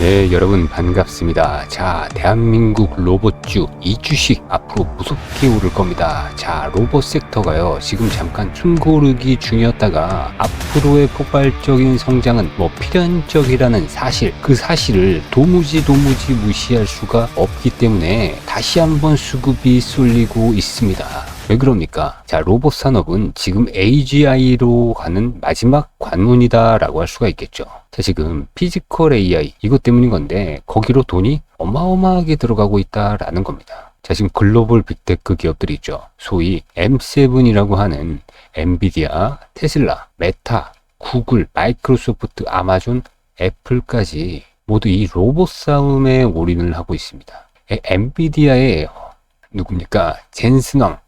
네, 여러분 반갑습니다. 자, 대한민국 로봇주 이주식 앞으로 무섭게 오를 겁니다. 자, 로봇 섹터가요. 지금 잠깐 숨고르기 중이었다가 앞으로의 폭발적인 성장은 뭐 필연적이라는 사실, 그 사실을 도무지 도무지 무시할 수가 없기 때문에 다시 한번 수급이 쏠리고 있습니다. 왜 그럽니까? 자, 로봇 산업은 지금 AGI로 가는 마지막 관문이다라고 할 수가 있겠죠. 자, 지금 피지컬 AI 이것 때문인 건데 거기로 돈이 어마어마하게 들어가고 있다라는 겁니다. 자, 지금 글로벌 빅테크 기업들이 있죠. 소위 M7이라고 하는 엔비디아, 테슬라, 메타, 구글, 마이크로소프트, 아마존, 애플까지 모두 이 로봇 싸움에 올인을 하고 있습니다. 에, 엔비디아의 누굽니까? 젠슨왕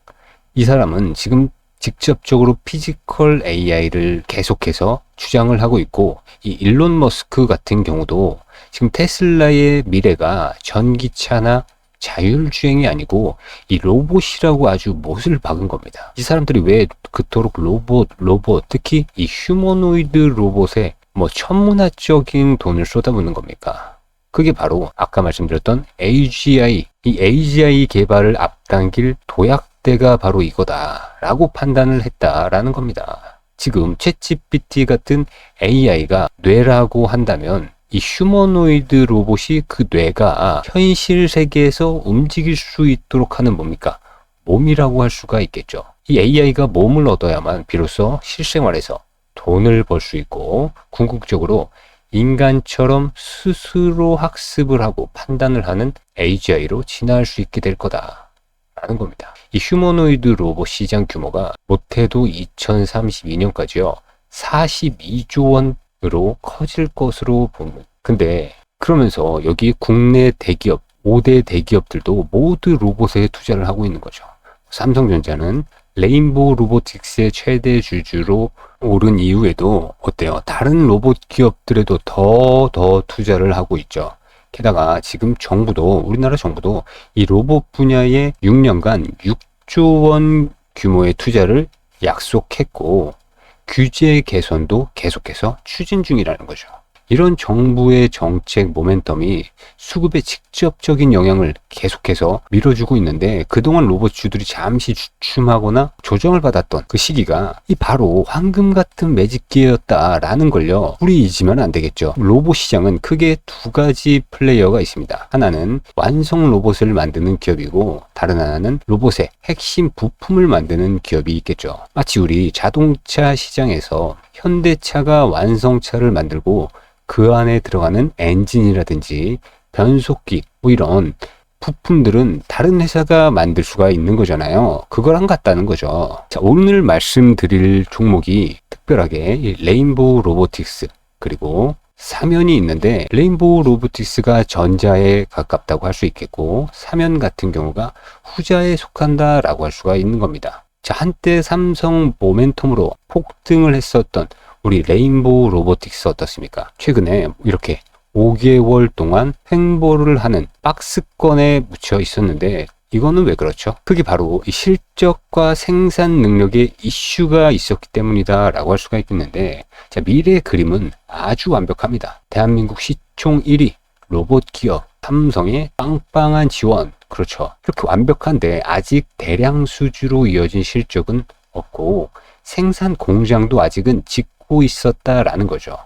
이 사람은 지금 직접적으로 피지컬 AI를 계속해서 주장을 하고 있고 이 일론 머스크 같은 경우도 지금 테슬라의 미래가 전기차나 자율주행이 아니고 이 로봇이라고 아주 못을 박은 겁니다. 이 사람들이 왜 그토록 로봇, 로봇, 특히 이 휴머노이드 로봇에 뭐 천문학적인 돈을 쏟아붓는 겁니까? 그게 바로 아까 말씀드렸던 AGI, 이 AGI 개발을 앞당길 도약 대가 바로 이거다라고 판단을 했다라는 겁니다. 지금 챗GPT 같은 AI가 뇌라고 한다면 이 휴머노이드 로봇이 그 뇌가 현실 세계에서 움직일 수 있도록 하는 뭡니까? 몸이라고 할 수가 있겠죠. 이 AI가 몸을 얻어야만 비로소 실생활에서 돈을 벌 수 있고 궁극적으로 인간처럼 스스로 학습을 하고 판단을 하는 AGI로 진화할 수 있게 될 거다. 라는 겁니다. 이 휴머노이드 로봇 시장 규모가 못해도 2032년까지요. 42조 원으로 커질 것으로 봅니다. 근데 그러면서 여기 국내 대기업, 5대 대기업들도 모두 로봇에 투자를 하고 있는 거죠. 삼성전자는 레인보우 로보틱스의 최대 주주로 오른 이후에도 어때요? 다른 로봇 기업들에도 더 더 투자를 하고 있죠. 게다가 지금 정부도 우리나라 정부도 이 로봇 분야에 6년간 6조 원 규모의 투자를 약속했고 규제 개선도 계속해서 추진 중이라는 거죠. 이런 정부의 정책 모멘텀이 수급에 직접적인 영향을 계속해서 밀어주고 있는데 그동안 로봇주들이 잠시 주춤하거나 조정을 받았던 그 시기가 이 바로 황금 같은 매직 기회였다라는 걸요. 우리 잊으면 안 되겠죠. 로봇 시장은 크게 두 가지 플레이어가 있습니다. 하나는 완성 로봇을 만드는 기업이고 다른 하나는 로봇의 핵심 부품을 만드는 기업이 있겠죠. 마치 우리 자동차 시장에서 현대차가 완성차를 만들고 그 안에 들어가는 엔진이라든지 변속기 뭐 이런 부품들은 다른 회사가 만들 수가 있는 거잖아요. 그거랑 같다는 거죠. 자, 오늘 말씀드릴 종목이 특별하게 이 레인보우 로보틱스 그리고 사면이 있는데 레인보우 로보틱스가 전자에 가깝다고 할 수 있겠고 사면 같은 경우가 후자에 속한다라고 할 수가 있는 겁니다. 자, 한때 삼성 모멘텀으로 폭등을 했었던 우리 레인보우 로보틱스 어떻습니까? 최근에 이렇게 5개월 동안 횡보를 하는 박스권에 묻혀 있었는데 이거는 왜 그렇죠? 그게 바로 이 실적과 생산 능력에 이슈가 있었기 때문이다 라고 할 수가 있겠는데 자, 미래의 그림은 아주 완벽합니다. 대한민국 시총 1위 로봇 기업 삼성의 빵빵한 지원 그렇죠. 이렇게 완벽한데 아직 대량 수주로 이어진 실적은 없고 생산 공장도 아직은 짓고 있었다라는 거죠.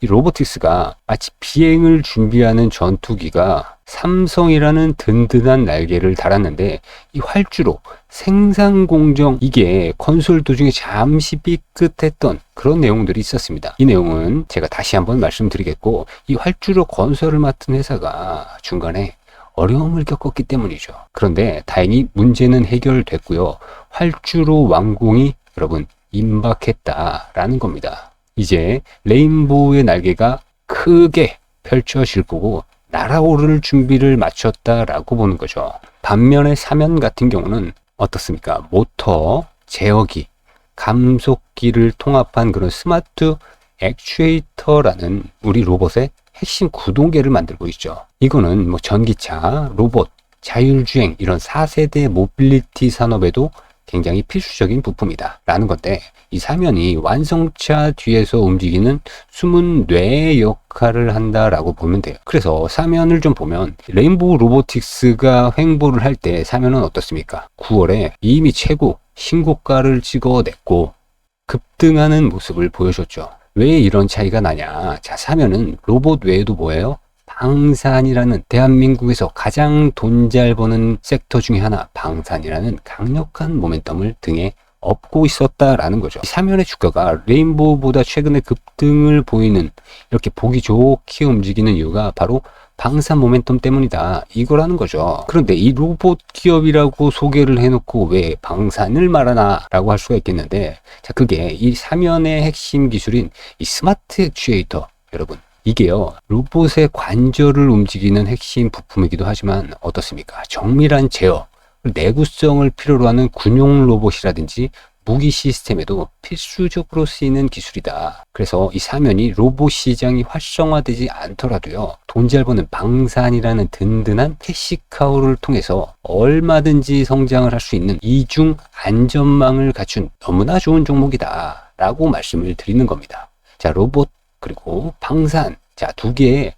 이 로보틱스가 마치 비행을 준비하는 전투기가 삼성이라는 든든한 날개를 달았는데 이 활주로 생산 공정 이게 건설 도중에 잠시 삐끗했던 그런 내용들이 있었습니다. 이 내용은 제가 다시 한번 말씀드리겠고 이 활주로 건설을 맡은 회사가 중간에 어려움을 겪었기 때문이죠. 그런데 다행히 문제는 해결됐고요. 활주로 완공이 여러분 임박했다라는 겁니다. 이제 레인보우의 날개가 크게 펼쳐질 거고 날아오를 준비를 마쳤다라고 보는 거죠. 반면에 사면 같은 경우는 어떻습니까? 모터, 제어기, 감속기를 통합한 그런 스마트 액추에이터라는 우리 로봇의 핵심 구동계를 만들고 있죠. 이거는 뭐 전기차, 로봇, 자율주행 이런 4세대 모빌리티 산업에도 굉장히 필수적인 부품이다 라는 건데 이 사면이 완성차 뒤에서 움직이는 숨은 뇌 역할을 한다라고 보면 돼요. 그래서 사면을 좀 보면 레인보우 로보틱스가 횡보를 할 때 사면은 어떻습니까? 9월에 이미 최고 신고가를 찍어냈고 급등하는 모습을 보여줬죠. 왜 이런 차이가 나냐? 자, 사면은 로봇 외에도 뭐예요? 방산이라는 대한민국에서 가장 돈 잘 버는 섹터 중에 하나 방산이라는 강력한 모멘텀을 등에 업고 있었다라는 거죠. 이 사면의 주가가 레인보우보다 최근에 급등을 보이는 이렇게 보기 좋게 움직이는 이유가 바로 방산 모멘텀 때문이다. 이거라는 거죠. 그런데 이 로봇 기업이라고 소개를 해놓고 왜 방산을 말하나 라고 할 수가 있겠는데 자 그게 이 사면의 핵심 기술인 이 스마트 액추에이터 여러분 이게요 로봇의 관절을 움직이는 핵심 부품이기도 하지만 어떻습니까 정밀한 제어 내구성을 필요로 하는 군용 로봇이라든지 무기 시스템에도 필수적으로 쓰이는 기술이다. 그래서 이 사면이 로봇 시장이 활성화되지 않더라도요, 돈 잘 버는 방산이라는 든든한 캐시카우를 통해서 얼마든지 성장을 할 수 있는 이중 안전망을 갖춘 너무나 좋은 종목이다. 라고 말씀을 드리는 겁니다. 자, 로봇, 그리고 방산. 자, 두 개의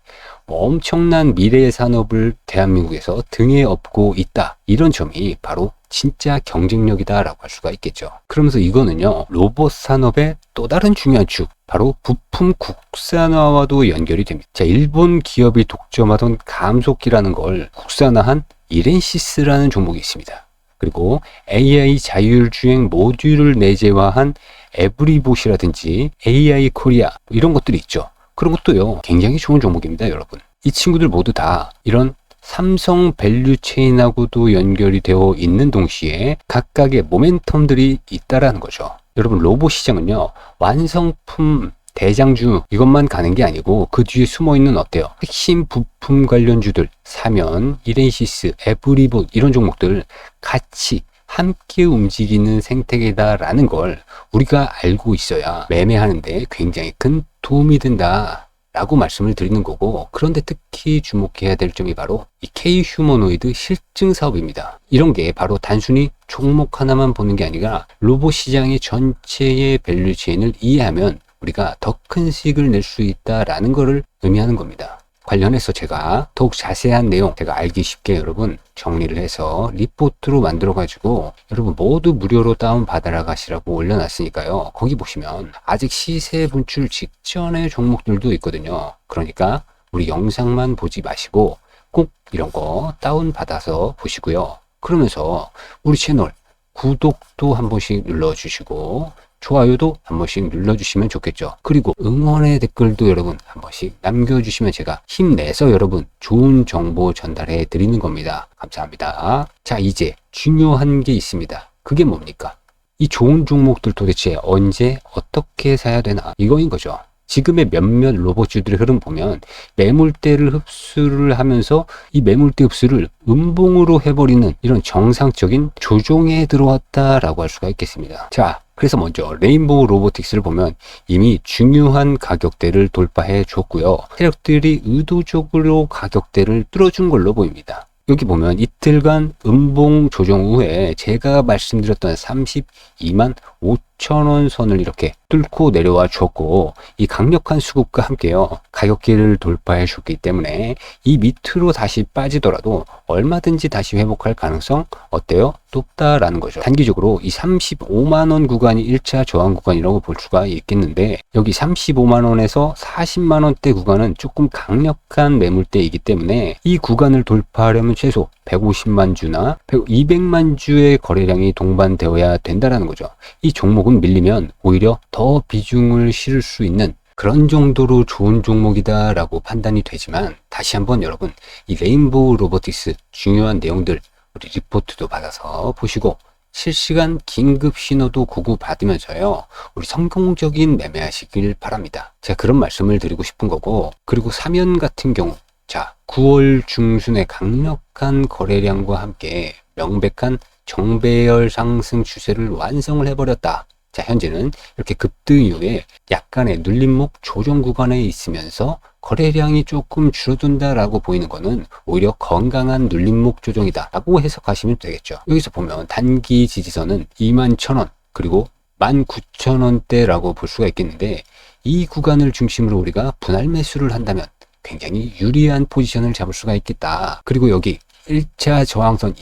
엄청난 미래의 산업을 대한민국에서 등에 업고 있다. 이런 점이 바로 진짜 경쟁력이다라고 할 수가 있겠죠. 그러면서 이거는요, 로봇 산업의 또 다른 중요한 축, 바로 부품 국산화와도 연결이 됩니다. 자, 일본 기업이 독점하던 감속기라는 걸 국산화한 이렌시스라는 종목이 있습니다. 그리고 AI 자율주행 모듈을 내재화한 에브리봇이라든지 AI 코리아 이런 것들이 있죠. 그런 것도요, 굉장히 좋은 종목입니다, 여러분. 이 친구들 모두 다 이런 삼성 밸류 체인하고도 연결이 되어 있는 동시에 각각의 모멘텀들이 있다라는 거죠. 여러분, 로봇 시장은요, 완성품 대장주 이것만 가는 게 아니고 그 뒤에 숨어 있는 어때요? 핵심 부품 관련주들 사면, 이렌시스, 에브리봇 이런 종목들 같이 함께 움직이는 생태계다라는 걸 우리가 알고 있어야 매매하는데 굉장히 큰 도움이 된다. 라고 말씀을 드리는 거고 그런데 특히 주목해야 될 점이 바로 이 K 휴머노이드 실증 사업입니다. 이런 게 바로 단순히 종목 하나만 보는 게 아니라 로봇 시장의 전체의 밸류 체인을 이해하면 우리가 더 큰 수익을 낼 수 있다라는 것을 의미하는 겁니다. 관련해서 제가 더욱 자세한 내용 제가 알기 쉽게 여러분 정리를 해서 리포트로 만들어 가지고 여러분 모두 무료로 다운 받아라 가시라고 올려놨으니까요. 거기 보시면 아직 시세 분출 직전의 종목들도 있거든요. 그러니까 우리 영상만 보지 마시고 꼭 이런 거 다운 받아서 보시고요. 그러면서 우리 채널 구독도 한 번씩 눌러주시고 좋아요도 한 번씩 눌러주시면 좋겠죠. 그리고 응원의 댓글도 여러분 한 번씩 남겨주시면 제가 힘내서 여러분 좋은 정보 전달해 드리는 겁니다. 감사합니다. 자, 이제 중요한 게 있습니다. 그게 뭡니까? 이 좋은 종목들 도대체 언제 어떻게 사야 되나 이거인 거죠. 지금의 몇몇 로봇주들의 흐름 보면 매물대를 흡수를 하면서 이 매물대 흡수를 음봉으로 해버리는 이런 정상적인 조종에 들어왔다라고 할 수가 있겠습니다. 자, 그래서 먼저 레인보우 로보틱스를 보면 이미 중요한 가격대를 돌파해 줬고요. 세력들이 의도적으로 가격대를 뚫어준 걸로 보입니다. 여기 보면 이틀간 음봉 조정 후에 제가 말씀드렸던 32만 5천원 선을 이렇게 뚫고 내려와 줬고 이 강력한 수급과 함께요 가격기를 돌파해 줬기 때문에 이 밑으로 다시 빠지더라도 얼마든지 다시 회복할 가능성 어때요? 높다라는 거죠. 단기적으로 이 35만원 구간이 1차 저항 구간이라고 볼 수가 있겠는데 여기 35만원에서 40만원대 구간은 조금 강력한 매물대이기 때문에 이 구간을 돌파하려면 최소 150만 주나 200만 주의 거래량이 동반되어야 된다라는 거죠. 이 종목은 밀리면 오히려 더 비중을 실을 수 있는 그런 정도로 좋은 종목이다라고 판단이 되지만 다시 한번 여러분 이 레인보우 로보틱스 중요한 내용들 우리 리포트도 받아서 보시고 실시간 긴급 신호도 구구 받으면서요 우리 성공적인 매매하시길 바랍니다. 제가 그런 말씀을 드리고 싶은 거고 그리고 사면 같은 경우 자 9월 중순에 강력한 거래량과 함께 명백한 정배열 상승 추세를 완성을 해버렸다 자, 현재는 이렇게 급등 이후에 약간의 눌림목 조정 구간에 있으면서 거래량이 조금 줄어든다라고 보이는 거는 오히려 건강한 눌림목 조정이다라고 해석하시면 되겠죠. 여기서 보면 단기 지지선은 2만 1,000원 그리고 19,000원대라고 볼 수가 있겠는데 이 구간을 중심으로 우리가 분할 매수를 한다면 굉장히 유리한 포지션을 잡을 수가 있겠다. 그리고 여기 1차 저항선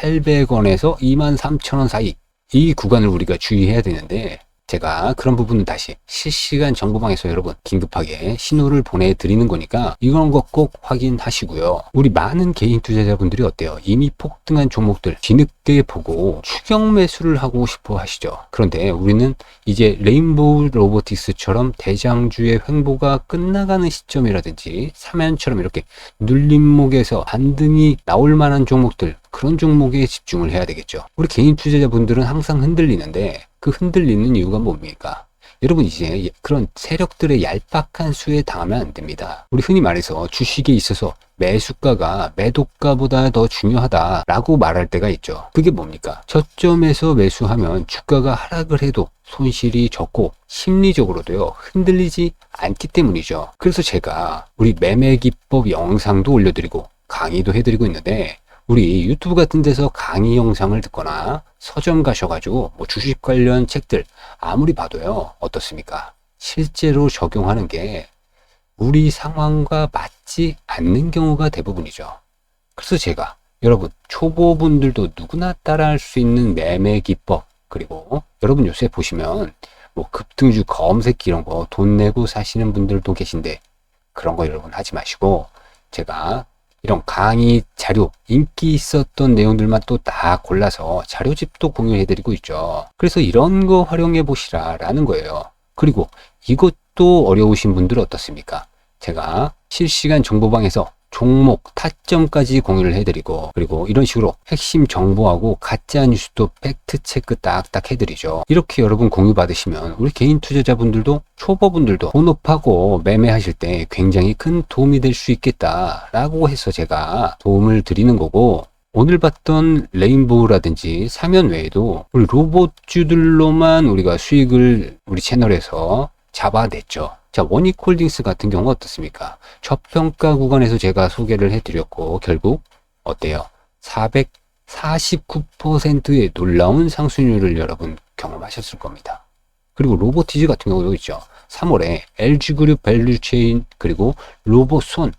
22,800원에서 23,000원 사이 이 구간을 우리가 주의해야 되는데 제가 그런 부분은 다시 실시간 정보방에서 여러분 긴급하게 신호를 보내드리는 거니까 이런 거 꼭 확인하시고요. 우리 많은 개인 투자자분들이 어때요? 이미 폭등한 종목들 뒤늦게 보고 추경 매수를 하고 싶어 하시죠. 그런데 우리는 이제 레인보우 로보틱스처럼 대장주의 횡보가 끝나가는 시점이라든지 사면처럼 이렇게 눌림목에서 반등이 나올 만한 종목들 그런 종목에 집중을 해야 되겠죠. 우리 개인 투자자분들은 항상 흔들리는데 그 흔들리는 이유가 뭡니까? 여러분 이제 그런 세력들의 얄팍한 수에 당하면 안 됩니다. 우리 흔히 말해서 주식에 있어서 매수가가 매도가보다 더 중요하다라고 말할 때가 있죠. 그게 뭡니까? 저점에서 매수하면 주가가 하락을 해도 손실이 적고 심리적으로도요 흔들리지 않기 때문이죠. 그래서 제가 우리 매매 기법 영상도 올려드리고 강의도 해드리고 있는데 우리 유튜브 같은 데서 강의 영상을 듣거나 서점 가셔가지고 뭐 주식 관련 책들 아무리 봐도요 어떻습니까? 실제로 적용하는 게 우리 상황과 맞지 않는 경우가 대부분이죠. 그래서 제가 여러분 초보분들도 누구나 따라할 수 있는 매매 기법 그리고 여러분 요새 보시면 뭐 급등주 검색 이런 거 돈 내고 사시는 분들도 계신데 그런 거 여러분 하지 마시고 제가 이런 강의 자료 인기 있었던 내용들만 또 다 골라서 자료집도 공유해드리고 있죠. 그래서 이런 거 활용해 보시라라는 거예요. 그리고 이것도 어려우신 분들은 어떻습니까? 제가 실시간 정보방에서 종목 타점까지 공유를 해드리고 그리고 이런 식으로 핵심 정보하고 가짜 뉴스도 팩트 체크 딱딱 해드리죠. 이렇게 여러분 공유 받으시면 우리 개인 투자자분들도 초보분들도 본업하고 매매하실 때 굉장히 큰 도움이 될 수 있겠다라고 해서 제가 도움을 드리는 거고 오늘 봤던 레인보우라든지 사면 외에도 우리 로봇주들로만 우리가 수익을 우리 채널에서 잡아냈죠. 자, 원익홀딩스 같은 경우 어떻습니까? 저평가 구간에서 제가 소개를 해드렸고, 결국, 어때요? 449%의 놀라운 상승률을 여러분 경험하셨을 겁니다. 그리고 로보티즈 같은 경우도 있죠. 3월에 LG그룹 밸류체인, 그리고 로봇손,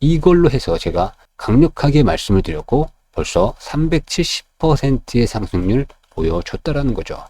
이걸로 해서 제가 강력하게 말씀을 드렸고, 벌써 370%의 상승률 보여줬다라는 거죠.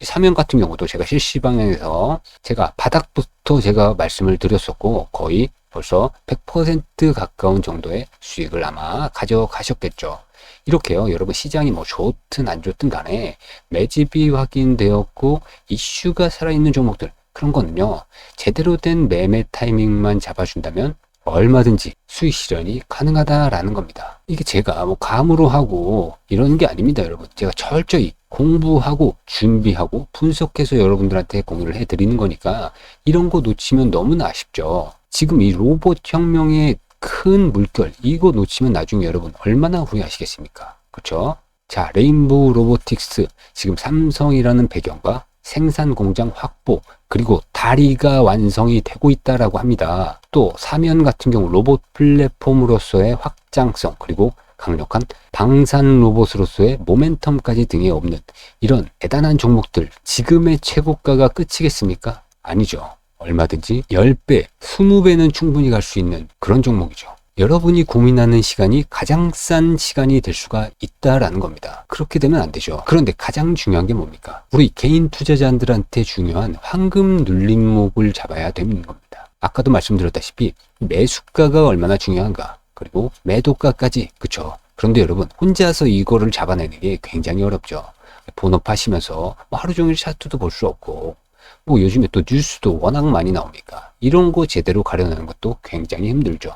사면 같은 경우도 제가 실시 방향에서 제가 바닥부터 제가 말씀을 드렸었고 거의 벌써 100% 가까운 정도의 수익을 아마 가져가셨겠죠. 이렇게요. 여러분 시장이 뭐 좋든 안 좋든 간에 매집이 확인되었고 이슈가 살아있는 종목들 그런 거는요. 제대로 된 매매 타이밍만 잡아준다면 얼마든지 수익 실현이 가능하다라는 겁니다. 이게 제가 뭐 감으로 하고 이런 게 아닙니다, 여러분. 제가 철저히 공부하고 준비하고 분석해서 여러분들한테 공유를 해드리는 거니까 이런 거 놓치면 너무나 아쉽죠. 지금 이 로봇 혁명의 큰 물결 이거 놓치면 나중에 여러분 얼마나 후회하시겠습니까? 그렇죠? 자, 레인보우 로보틱스 지금 삼성이라는 배경과 생산 공장 확보 그리고 다리가 완성이 되고 있다라고 합니다. 또 사면 같은 경우 로봇 플랫폼으로서의 확장성 그리고 강력한 방산 로봇으로서의 모멘텀까지 등에 없는 이런 대단한 종목들 지금의 최고가가 끝이겠습니까? 아니죠. 얼마든지 10배, 20배는 충분히 갈 수 있는 그런 종목이죠. 여러분이 고민하는 시간이 가장 싼 시간이 될 수가 있다라는 겁니다. 그렇게 되면 안 되죠. 그런데 가장 중요한 게 뭡니까? 우리 개인 투자자들한테 중요한 황금 눌림목을 잡아야 되는 겁니다. 아까도 말씀드렸다시피 매수가가 얼마나 중요한가 그리고 매도가까지 그쵸 그런데 여러분 혼자서 이거를 잡아내는 게 굉장히 어렵죠 본업하시면서 뭐 하루 종일 차트도 볼 수 없고 뭐 요즘에 또 뉴스도 워낙 많이 나오니까 이런 거 제대로 가려내는 것도 굉장히 힘들죠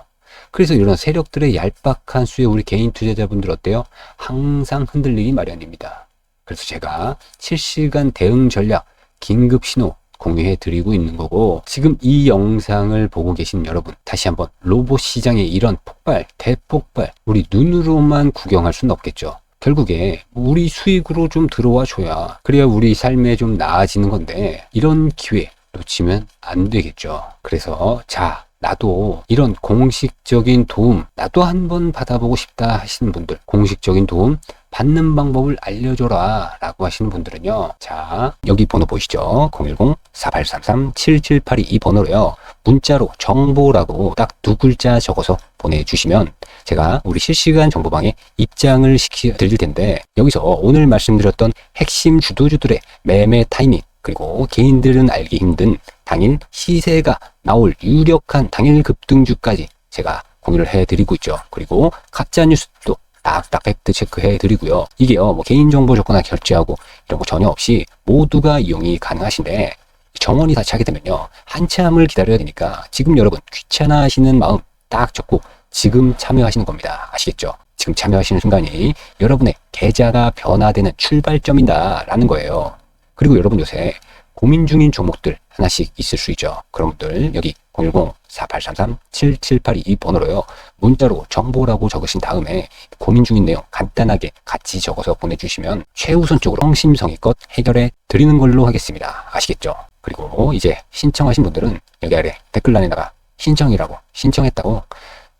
그래서 이런 세력들의 얄팍한 수에 우리 개인 투자자분들 어때요? 항상 흔들리기 마련입니다. 그래서 제가 실시간 대응 전략, 긴급 신호 공유해 드리고 있는 거고 지금 이 영상을 보고 계신 여러분 다시 한번 로봇 시장의 이런 폭발, 대폭발 우리 눈으로만 구경할 수는 없겠죠. 결국에 우리 수익으로 좀 들어와 줘야 그래야 우리 삶에 좀 나아지는 건데 이런 기회 놓치면 안 되겠죠. 그래서 자 나도 이런 공식적인 도움 나도 한번 받아보고 싶다 하시는 분들 공식적인 도움 받는 방법을 알려줘라 라고 하시는 분들은요. 자 여기 번호 보이시죠? 010-4833-7782 이 번호로요. 문자로 정보라고 딱 두 글자 적어서 보내주시면 제가 우리 실시간 정보방에 입장을 시켜 드릴 텐데 여기서 오늘 말씀드렸던 핵심 주도주들의 매매 타이밍 그리고 개인들은 알기 힘든 당일 시세가 나올 유력한 당일 급등주까지 제가 공유를 해드리고 있죠. 그리고 가짜 뉴스도 딱딱 팩트 체크해 드리고요. 이게요, 뭐 개인정보 조건나 결제하고 이런 거 전혀 없이 모두가 이용이 가능하신데 정원이 다시 하게 되면요. 한참을 기다려야 되니까 지금 여러분 귀찮아 하시는 마음 딱 적고 지금 참여하시는 겁니다. 아시겠죠? 지금 참여하시는 순간이 여러분의 계좌가 변화되는 출발점이다라는 거예요. 그리고 여러분 요새 고민 중인 종목들 하나씩 있을 수 있죠. 그런 분들 여기 010-4833-7782 이 번호로요. 문자로 정보라고 적으신 다음에 고민 중인 내용 간단하게 같이 적어서 보내주시면 최우선적으로 성심성의껏 해결해 드리는 걸로 하겠습니다. 아시겠죠? 그리고 이제 신청하신 분들은 여기 아래 댓글란에다가 신청이라고 신청했다고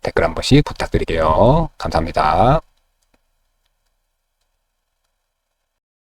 댓글 한 번씩 부탁드릴게요. 감사합니다.